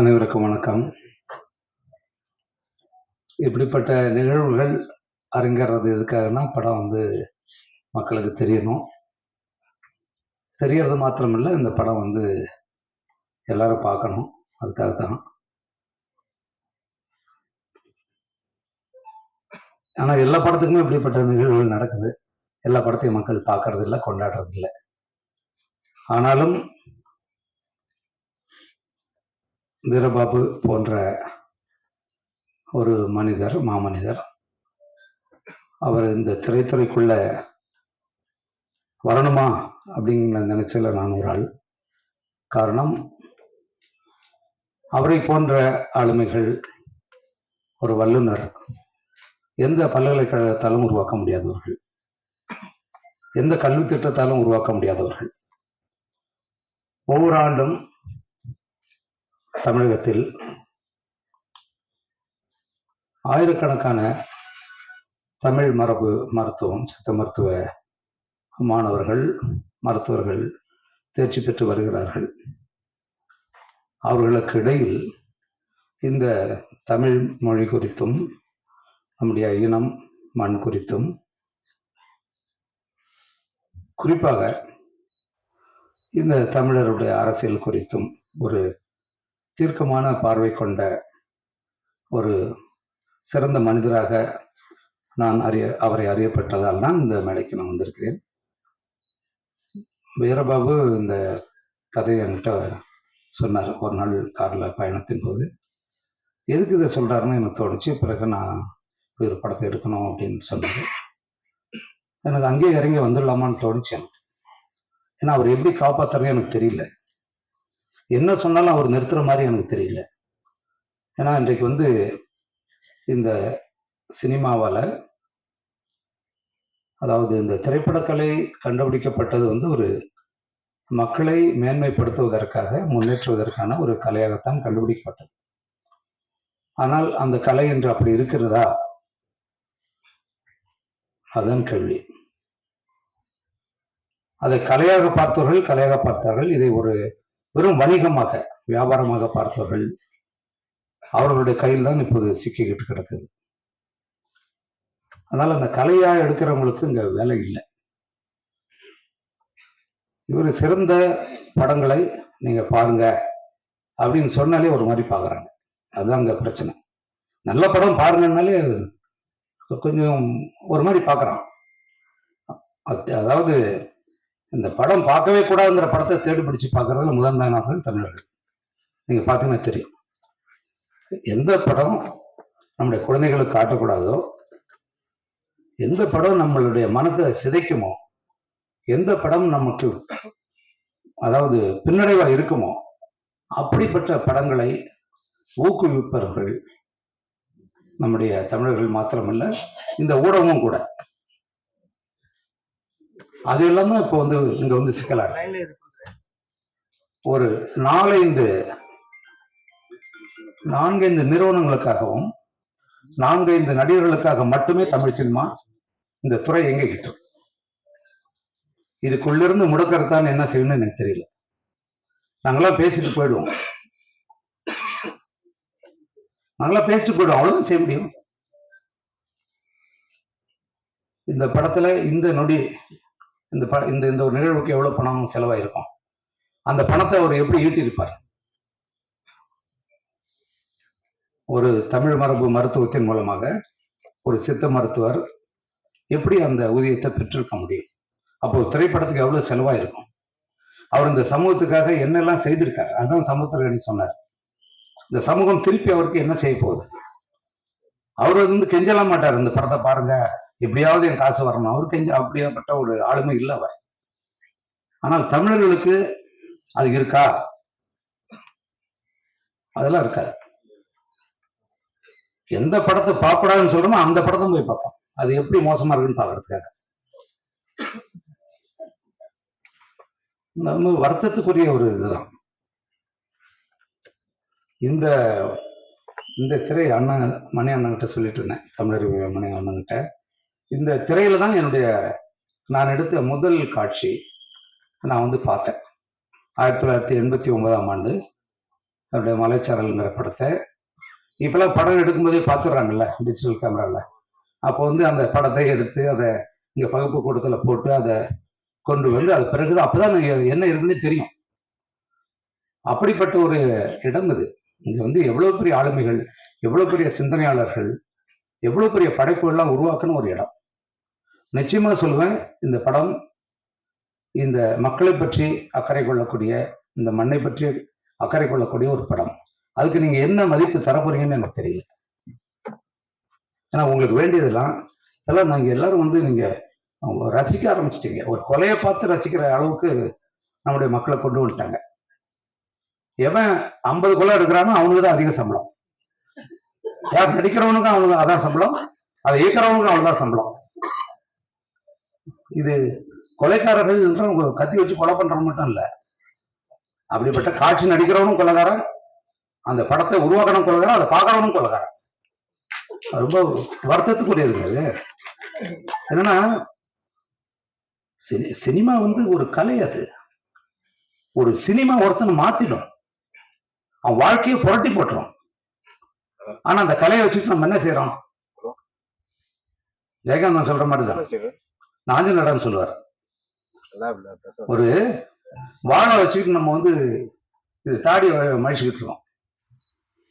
அனைவருக்கும் வணக்கம். இப்படிப்பட்ட நிகழ்வுகள் அரங்கேறது எதுக்காகனா படம் வந்து மக்களுக்கு தெரியணும். தெரியறது மாத்திரமில்லை இந்த படம் வந்து எல்லாரும் பார்க்கணும். அதுக்காக தான் ஆனால் எல்லா படத்துக்குமே இப்படிப்பட்ட நிகழ்வுகள் நடக்குது. எல்லா படத்தையும் மக்கள் பார்க்கறது இல்லை கொண்டாடுறது இல்லை ஆனாலும் வீரபாபு போன்ற ஒரு மனிதர் மாமனிதர் அவர் இந்த திரைத்துறைக்குள்ள வரணுமா அப்படிங்கிற நினைச்சல நான் ஒரு ஆள். காரணம் அவரை போன்ற ஆளுமைகள் ஒரு வல்லுநர். எந்த பல்கலைக்கழகத்தாலும் உருவாக்க முடியாதவர்கள். எந்த கல்வி திட்டத்தாலும் உருவாக்க முடியாதவர்கள். ஒவ்வொரு ஆண்டும் தமிழகத்தில் ஆயிரக்கணக்கான தமிழ் மரபு மருத்துவம் சித்த மருத்துவ மாணவர்கள் மருத்துவர்கள் தேர்ச்சி பெற்று வருகிறார்கள். அவர்களுக்கு இடையில் இந்த தமிழ் மொழி குறித்தும் நம்முடைய இனம் மண் குறித்தும் குறிப்பாக இந்த தமிழருடைய அரசியல் குறித்தும் ஒரு தீர்க்கமான பார்வை கொண்ட ஒரு சிறந்த மனிதராக நான் அறிய அவரை அறியப்பட்டதால் தான் இந்த மேடைக்கு நான் வந்திருக்கிறேன். வீரபாபு இந்த கதையை என்கிட்ட சொன்னார். ஒரு நாள் காரில் பயணத்தின் போது. எதுக்கு இதை சொல்கிறாருன்னு எனக்கு தோணுச்சு. பிறகு நான் ஒரு படத்தை எடுக்கணும் அப்படின்னு சொன்னார். எனக்கு அங்கேயே இறங்கி வந்துடலாமான்னு தோணுச்சு எனக்கு. ஏன்னா அவர் எப்படி காப்பாற்றுறது எனக்கு தெரியல. என்ன சொன்னாலும் அவர் நிறுத்துற மாதிரி எனக்கு தெரியல. ஏன்னா இன்றைக்கு வந்து இந்த சினிமாவால் அதாவது இந்த திரைப்படக்கலை கண்டுபிடிக்கப்பட்டது வந்து ஒரு மக்களை மேன்மைப்படுத்துவதற்காக முன்னேற்றுவதற்கான ஒரு கலையாகத்தான் கண்டுபிடிக்கப்பட்டது. ஆனால் அந்த கலை என்று அப்படி இருக்கிறதா? அதுதான் கேள்வி. அதை கலையாக பார்த்தவர்கள் கலையாக பார்த்தார்கள். இதை ஒரு வெறும் வணிகமாக வியாபாரமாக பார்த்தவர்கள் அவர்களுடைய கையில் தான் இப்போது சிக்கிக்கிட்டு கிடக்குது. அதனால அந்த கலையாக எடுக்கிறவங்களுக்கு இங்க வேலை இல்லை. இவர் சிறந்த படங்களை நீங்க பாருங்க அப்படின்னு சொன்னாலே ஒரு மாதிரி பார்க்குறாங்க. அதுதான் அங்கே பிரச்சனை. நல்ல படம் பாருங்கன்னாலே கொஞ்சம் ஒரு மாதிரி பார்க்குறான். அதாவது இந்த படம் பார்க்கவே கூடாதுங்கிற படத்தை தேடி பிடிச்சு பார்க்கறதுல முதன்மையானவர்கள் தமிழர்கள். நீங்க பார்த்தீங்கன்னா தெரியும். எந்த படம் நம்முடைய குழந்தைகளுக்கு காட்டக்கூடாதோ எந்த படம் நம்மளுடைய மனத்தை சிதைக்குமோ எந்த படம் நமக்கு அதாவது பின்னடைவாக இருக்குமோ அப்படிப்பட்ட படங்களை ஊக்குவிப்பவர்கள் நம்முடைய தமிழர்கள் மாத்திரமல்ல இந்த ஊடகமும் கூட. அது இல்லாம இப்போ வந்து இங்க வந்து சிக்கலா. ஒரு நாலைந்து நான்கைந்து நிறுவனங்களுக்காகவும் நான்கைந்து நடிகர்களுக்காக மட்டுமே தமிழ் சினிமா இந்த துறை எங்கிக்கிட்டு இதுக்குள்ளிருந்து முடக்கறதான் என்ன செய்யணும்னு எனக்கு தெரியல. நாங்களாம் பேசிட்டு போயிடுவோம். நாங்களாம் பேசிட்டு போயிடுவோம். அவ்வளவு செய்ய முடியும். இந்த படத்துல இந்த நொடி இந்த ப இந்த இந்த ஒரு நிகழ்வுக்கு எவ்வளவு பணம் செலவாயிருக்கும்? அந்த பணத்தை அவர் எப்படி ஈட்டியிருப்பார்? ஒரு தமிழ் மரபு மருத்துவத்தின் மூலமாக ஒரு சித்த மருத்துவர் எப்படி அந்த ஊதியத்தை பெற்றிருக்க முடியும்? அப்போ ஒரு திரைப்படத்துக்கு எவ்வளவு செலவாயிருக்கும்? அவர் இந்த சமூகத்துக்காக என்னெல்லாம் செய்திருக்காரு? அதுதான் சமுத்திரகணி சொன்னார். இந்த சமூகம் திருப்பி அவருக்கு என்ன செய்ய போகுது? அவர் வந்து கெஞ்சலாம் மாட்டார் இந்த படத்தை பாருங்க. எப்படியாவது என் காசு வரணும். அவர் கெஞ்ச அப்படியாப்பட்ட ஒரு ஆளுமை இல்லை அவர். ஆனால் தமிழர்களுக்கு அது இருக்கா? அதெல்லாம் இருக்காது. எந்த படத்தை பார்க்கக்கூடாதுன்னு சொல்றோமோ அந்த படத்தை போய் பார்ப்போம். அது எப்படி மோசமா இருக்குன்னு பார்க்கறதுக்காக. நம்ம வருத்தத்துக்குரிய ஒரு இதுதான். இந்த இந்த திரை அண்ணன் மணி அண்ணன்கிட்ட சொல்லிட்டு இருந்தேன். தமிழர் மணி அண்ணன்கிட்ட. இந்த திரையில தான் என்னுடைய நான் எடுத்த முதல் காட்சி நான் வந்து பார்த்தேன். ஆயிரத்தி தொள்ளாயிரத்தி எண்பத்தி ஒன்பதாம் ஆண்டு என்னுடைய மலைச்சாரல்ங்கிற படத்தை. இப்பெல்லாம் படம் எடுக்கும்போதே பார்த்துடுறாங்கல்ல டிஜிட்டல் கேமராவில் அப்போ வந்து அந்த படத்தை எடுத்து அதை இங்கே பகுப்பு கூட்டத்தில் போட்டு அதை கொண்டு வந்து அது பிறகு அப்போதான் தான் என்ன இருக்குன்னு தெரியும். அப்படிப்பட்ட ஒரு இடம் இது இங்கே வந்து எவ்வளோ பெரிய ஆளுமைகள் எவ்வளோ பெரிய சிந்தனையாளர்கள் எவ்வளோ பெரிய படைப்புகள்லாம் உருவாக்குன ஒரு இடம். நிச்சயமாக சொல்லுவேன் இந்த படம் இந்த மக்களை பற்றி அக்கறை கொள்ளக்கூடிய இந்த மண்ணை பற்றி அக்கறை கொள்ளக்கூடிய ஒரு படம். அதுக்கு நீங்கள் என்ன மதிப்பு தரப்போறீங்கன்னு எனக்கு தெரியல. ஏன்னா உங்களுக்கு வேண்டியதெல்லாம் எல்லாம் நாங்கள் எல்லாரும் வந்து நீங்கள் ரசிக்க ஆரம்பிச்சிட்டீங்க. ஒரு கொலையை பார்த்து ரசிக்கிற அளவுக்கு நம்முடைய மக்களை கொண்டு வந்துட்டாங்க. எவன் ஐம்பது கொலை எடுக்கிறானோ அவனுக்கு தான் அதிக சம்பளம். யார் நடிக்கிறவனுக்கும் அவனுக்கு அதான் சம்பளம் அதை இயக்கிறவனுக்கும் அவ்வளோதான் சம்பளம். இது கொலைக்காரர்கள் என்று உங்க கத்தி வச்சு கொலை பண்றவங்க மட்டும் இல்ல. அப்படிப்பட்ட காட்சி நடிக்கிறவனும் கொலைகாரன் அந்த படத்தை உருவாக்கணும் கொலைகாரன் அதை பார்க்கறவனும் கொலைகாரன். ரொம்ப வருத்தத்துக்குரியது அது. என்னன்னா சினி- சினிமா வந்து ஒரு கலை அது. ஒரு சினிமா ஒருத்தனை மாத்திடும். அவன் வாழ்க்கையை புரட்டி போட்டுரும். ஆனா அந்த கலையை வச்சுட்டு நம்ம என்ன செய்யறோம் ஜெயகாந்தன் சொல்ற மாதிரி தான். நாஞ்ச நடன் சொல்லுவார். ஒரு வாழை வச்சுக்கிட்டு நம்ம வந்து இது தாடி மழிச்சுக்கிட்டு இருக்கோம்.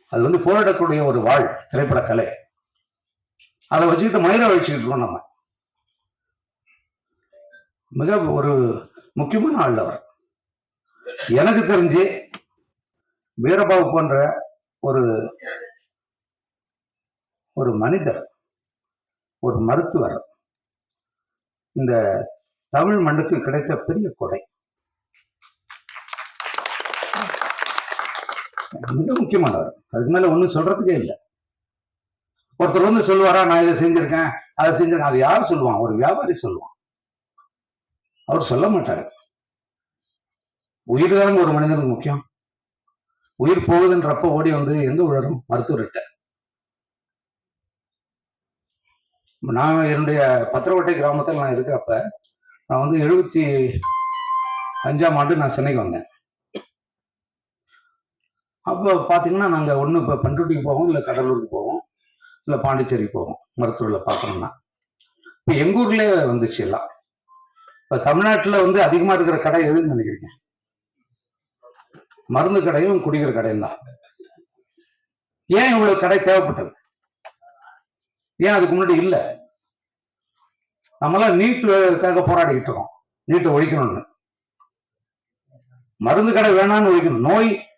அது வந்து போராடக்கூடிய ஒரு வாழ் திரைப்பட கலை. அதை வச்சுக்கிட்டு மயிரை வச்சுக்கிட்டு இருக்கோம் நம்ம. மிக ஒரு முக்கியமான ஆள் அவர். எனக்கு தெரிஞ்சு வீரபாபு போன்ற ஒரு ஒரு மனிதர் ஒரு மருத்துவர். இந்த தமிழ் மண்ணுக்கு கிடைத்த பெரிய கொடை. மிக முக்கியமானவர். அதுக்கு மேல ஒண்ணும் சொல்றதுக்கே இல்லை. ஒருத்தர் வந்து சொல்லுவாரா நான் இதை செஞ்சிருக்கேன் அதை செஞ்சிருக்கேன். அது யார் சொல்லுவான்? ஒரு வியாபாரி சொல்லுவான். அவர் சொல்ல மாட்டார். உயிர் தானே ஒரு மனிதனுக்கு முக்கியம்? உயிர் போகுதுன்றப்ப ஓடி வந்து எங்க உழரும் மருத்துவர்கிட்ட. நான் என்னுடைய பத்திரக்கோட்டை கிராமத்தில் நான் இருக்கிறப்ப நான் வந்து எழுபத்தி அஞ்சாம் ஆண்டு நான் சென்னைக்கு வந்தேன். அப்போ பார்த்தீங்கன்னா நாங்கள் ஒன்று இப்போ பண்ருட்டிக்கு போவோம் இல்லை கடலூருக்கு போவோம் இல்லை பாண்டிச்சேரிக்கு போவோம் மருத்துவரில் பார்க்கணும்னா. இப்போ எங்கள் ஊர்லேயே வந்துச்சு எல்லாம். இப்போ தமிழ்நாட்டில் வந்து அதிகமாக இருக்கிற கடை எதுன்னு நினைக்கிறீங்க? மருந்து கடையும் குடிக்கிற கடையும் தான். ஏன் இவ்வளவு கடை தேவைப்பட்டது? ஏன் அதுக்கு முன்னாடி இல்லை? நம்மளாம் நீட்டுக்காக போராடிக்கிட்டு இருக்கோம். நீட்டை ஒழிக்கணும்னு. மருந்து கடை வேணாம்னு ஒழிக்கணும். நோய்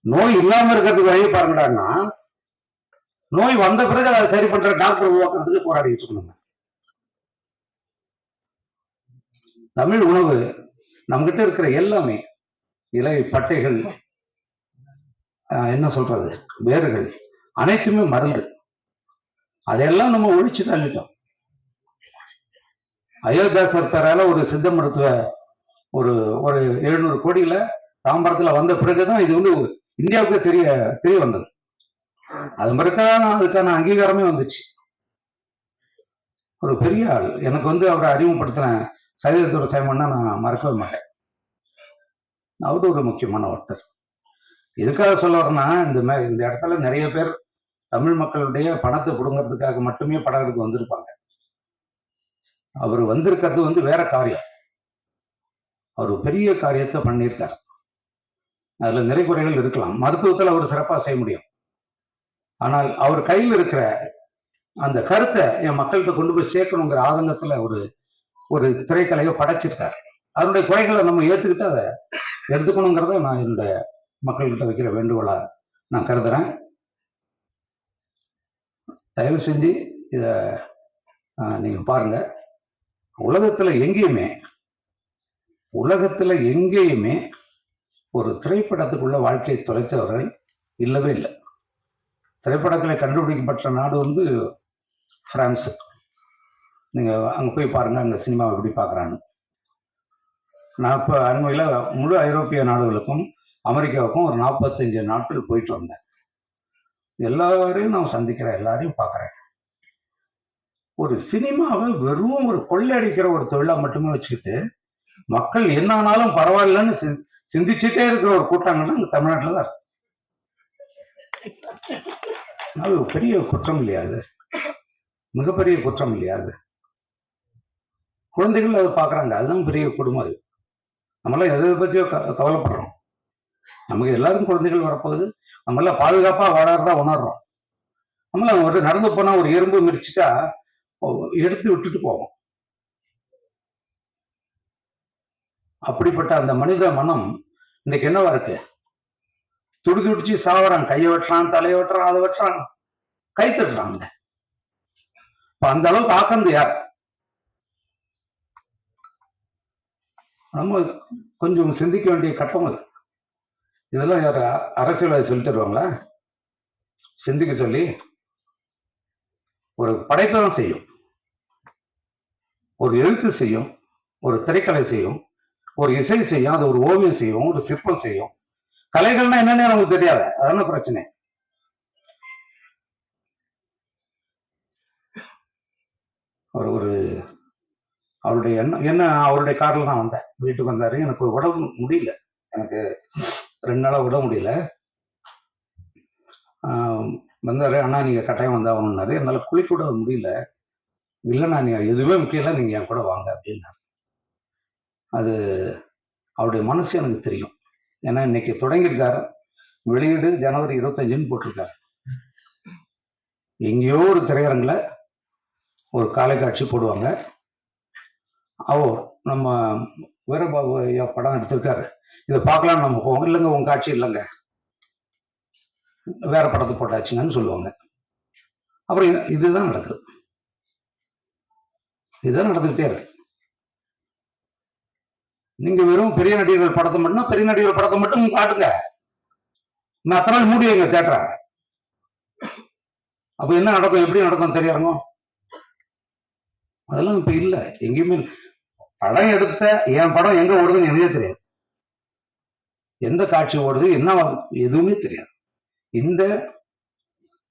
நோய் இல்லாம இருக்கிறதுக்கு வழியை பாருங்கடான்னா நோய் வந்த பிறகு அதை சரி பண்ற டாக்டர் உருவாக்குறதுக்கு போராடிட்டு இருக்கணும். தமிழ் உணவு நம்மகிட்ட இருக்கிற எல்லாமே இலை பட்டைகள் ஆஹ் என்ன சொல்றது? வேர்கள் அனைத்துமே மருந்து. அதையெல்லாம் நம்ம ஒழிச்சு தள்ளிட்டோம். அயோத்தியாசர் பேரால ஒரு சித்த மருத்துவ ஒரு ஒரு எழுநூறு கோடியில தாம்பரத்துல வந்த பிறகுதான் இது வந்து இந்தியாவுக்கு தெரிய தெரிய வந்தது. அது பிறகுதான் அதுக்கான அங்கீகாரமே வந்துச்சு. ஒரு பெரிய ஆள். எனக்கு வந்து அவரை அறிமுகப்படுத்தின சைதத்துறை சைமன்னா நான் மறக்கவே மாட்டேன். அவரு ஒரு முக்கியமான ஒருத்தர். எதுக்காக சொல்ல வரேன்னா இந்த மாதிரி இந்த இடத்துல நிறைய பேர் தமிழ் மக்களுடைய பணத்தை பிடுங்கிறதுக்காக மட்டுமே படம் எடுக்க வந்திருப்பாங்க. அவர் வந்திருக்கிறது வந்து வேற காரியம். அவர் பெரிய காரியத்தை பண்ணியிருக்கார். அதில் நிறை குறைகள் இருக்கலாம். மருத்துவத்தில் அவர் சிறப்பாக செய்ய முடியும். ஆனால் அவர் கையில் இருக்கிற அந்த கருத்தை என் மக்கள்கிட்ட கொண்டு போய் சேர்க்கணுங்கிற ஆதங்கத்தில் ஒரு ஒரு திரைக்கலையை படைச்சிருக்கார். அதனுடைய குறைகளை நம்ம ஏற்றுக்கிட்டு அதை எடுத்துக்கணுங்கிறத நான் என்னுடைய மக்கள்கிட்ட வைக்கிற வேண்டுகோளாக நான் கருதுறேன். தயவு செஞ்சு இதை நீங்கள் பாருங்க. உலகத்தில் எங்கேயுமே உலகத்தில் எங்கேயுமே ஒரு திரைப்படத்துக்குள்ள வாழ்க்கையை தொலைத்தவர்கள் இல்லவே இல்லை. திரைப்படங்களை கண்டுபிடிக்கப்பட்ட நாடு வந்து ஃப்ரான்ஸு நீங்கள் அங்கே போய் பாருங்கள் அங்கே சினிமாவை எப்படி பார்க்குறான்னு நான் இப்போ அண்மையில் முழு ஐரோப்பிய நாடுகளுக்கும் அமெரிக்காவுக்கும் ஒரு நாற்பத்தஞ்சு நாட்கள் போயிட்டு வந்தேன். எல்லாரையும் நான் சந்திக்கிறேன் எல்லாரையும் பார்க்குறேன். ஒரு சினிமாவை வெறும் ஒரு கொள்ளையடிக்கிற ஒரு தொழிலா மட்டுமே வச்சுக்கிட்டு மக்கள் என்ன ஆனாலும் பரவாயில்லன்னு சிந்திச்சுட்டே இருக்கிற ஒரு கூட்டங்கள்லாம் இங்கே தமிழ்நாட்டில் தான் அது ஒரு பெரிய குற்றம் இல்லையா அது? மிகப்பெரிய குற்றம் இல்லையா அது? குழந்தைகள் அதை பார்க்குறாங்க அதுதான் பெரிய குடும்பம் அது. நம்மளாம் எதை பற்றியோ க கவலைப்படுறோம். நமக்கு எல்லாரும் குழந்தைகள் வரப்போகுது. நம்மளாம் பாதுகாப்பாக வாழறதா உணர்றோம். நம்மள ஒரு நடந்து போனால் ஒரு எறும்பு மிரிச்சிட்டா எடுத்து விட்டுட்டு போவோம். அப்படிப்பட்ட அந்த மனித மனம் இன்னைக்கு என்னவா இருக்கு? துடி துடிச்சு சாவறான் கையை வெட்டுறான் தலையை வெட்டுறான் அதை வெட்டுறான். கை தட்டுறாங்க இப்ப அந்த அளவுக்கு ஆக்கந்து யார்? நம்ம கொஞ்சம் சிந்திக்க வேண்டிய கட்டம் அது. இதெல்லாம் யார் அரசியல்வாதி சொல்லி தருவாங்களா சிந்திக்க சொல்லி ஒரு படைப்பு தான் செய்யும். ஒரு எழுத்து செய்யும் ஒரு திரைக்கலை செய்யும் ஒரு இசை செய்யும் அது ஒரு ஓவியம் செய்யும் ஒரு சிற்பம் செய்யும். கலைகள்னா என்னன்னு நமக்கு தெரியாது. அதான பிரச்சனை. அவர் ஒரு அவருடைய என்ன என்ன அவருடைய காரில் தான் வந்தேன். வீட்டுக்கு வந்தாரு. எனக்கு உடம்பு முடியல. எனக்கு ரெண்டு நாளாக விட முடியல. வந்தார் வந்தாரு. அண்ணா நீங்கள் கட்டாயம் வந்தாகணுன்னாரு என்னால் குளிக்க விட முடியல. இல்லைண்ணா நீங்கள் எதுவுமே முக்கியம் இல்லை. நீங்கள் என் கூட வாங்க அப்படின்னாரு. அது அவருடைய மனசு எனக்கு தெரியும். ஏன்னா இன்னைக்கு தொடங்கியிருக்காரு. வெளியீடு ஜனவரி இருபத்தஞ்சுன்னு போட்டிருக்காரு. எங்கேயோ ஒரு திரையரங்கில் ஒரு காலை காட்சி போடுவாங்க. அவர் நம்ம வீரபாபு ஐயா படம் எடுத்திருக்காரு. இதை பார்க்கலாம்னு நம்ம போவோம். இல்லைங்க உங்க காட்சி இல்லைங்க. வேற படத்தை போட்டாச்சுங்கன்னு சொல்லுவாங்க. அப்புறம் இதுதான் நடக்குது. இதுதான் நடந்துகிட்டே இருக்கு. நீங்க வெறும் பெரிய நடிகர்கள் படத்தை மட்டும் பெரிய நடிகர்கள் படத்தை மட்டும் காட்டுங்க. நான் அத்தனை நாள் மூடி வைங்க தேட்டரை. அப்ப என்ன நடக்கும் எப்படி நடக்கும் தெரியாருங்க அதெல்லாம் இப்ப இல்ல. எங்கேயுமே படம் எடுத்த என் படம் எங்க ஓடுதுன்னு எனக்கே தெரியாது. எந்த காட்சி ஓடுது என்ன எதுவுமே தெரியாது. இந்த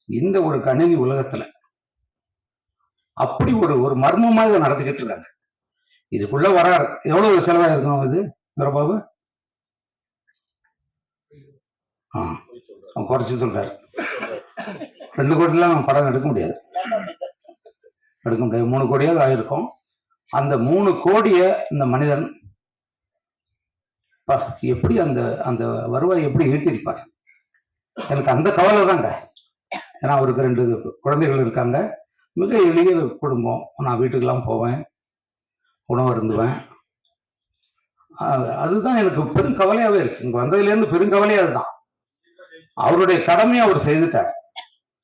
இந்த ஒரு கணினி உலகத்துல அப்படி ஒரு ஒரு மர்மமா இதை நடத்திக்கிட்டு இருக்காங்க. இதுக்குள்ள வர எவ்வளவு செலவாயிருக்கும் இது வீரபாபு? ஆ அவன் குறைச்சு சொல்றாரு. ரெண்டு கோடிலாம் படம் எடுக்க முடியாது. எடுக்க முடியாது. மூணு கோடியாவது ஆயிருக்கும். அந்த மூணு கோடியை இந்த மனிதன் எப்படி அந்த அந்த வருவாய் எப்படி ஈட்டிருப்பார் எனக்கு அந்த கவலை தாங்க. ஏன்னா அவருக்கு ரெண்டு குழந்தைகள் இருக்காங்க. மிக எளிய குடும்பம். நான் வீட்டுக்கெல்லாம் போவேன். உணவு இருந்துவேன் அதுதான் எனக்கு பெரும் கவலையாகவே இருக்கு. இங்கே வந்ததுலேருந்து பெருங்கவலையே அதுதான். அவருடைய கடமையை அவர் செய்துட்டார்.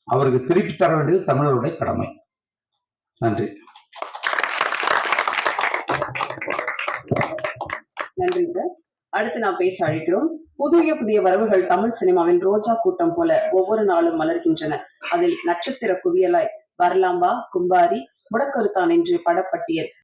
அவருக்கு திருப்பி தர வேண்டியது தமிழருடைய கடமை. நன்றி. நன்றி சார். அடுத்து நான் பேச அழைக்கிறோம் புதிய புதிய வரவுகள் தமிழ் சினிமாவின் ரோஜா கூட்டம் போல ஒவ்வொரு நாளும் மலர்கின்றன. அதில் நட்சத்திர குவியலாய் வரலாம்பா கும்பாரி முடக்கருத்தான் என்று படப்பட்டியல்.